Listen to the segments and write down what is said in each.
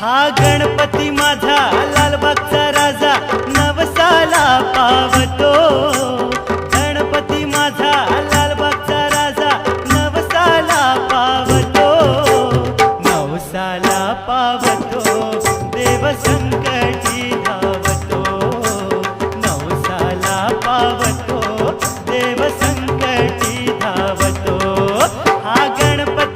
हा गणपती माझा लालबागचा संकटी धावतो नवसाला पावतो देव संकटी धावतो. हा गणपती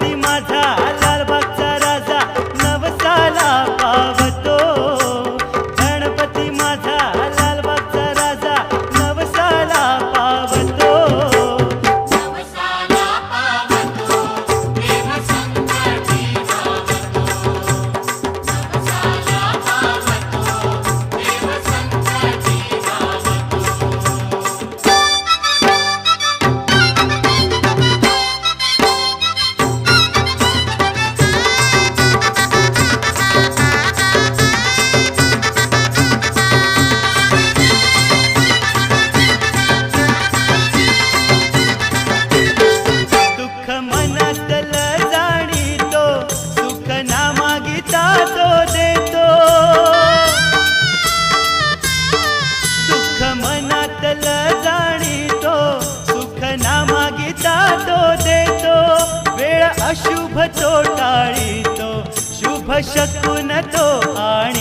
अशुभ तो टाळीतो शुभ शकून तो आणि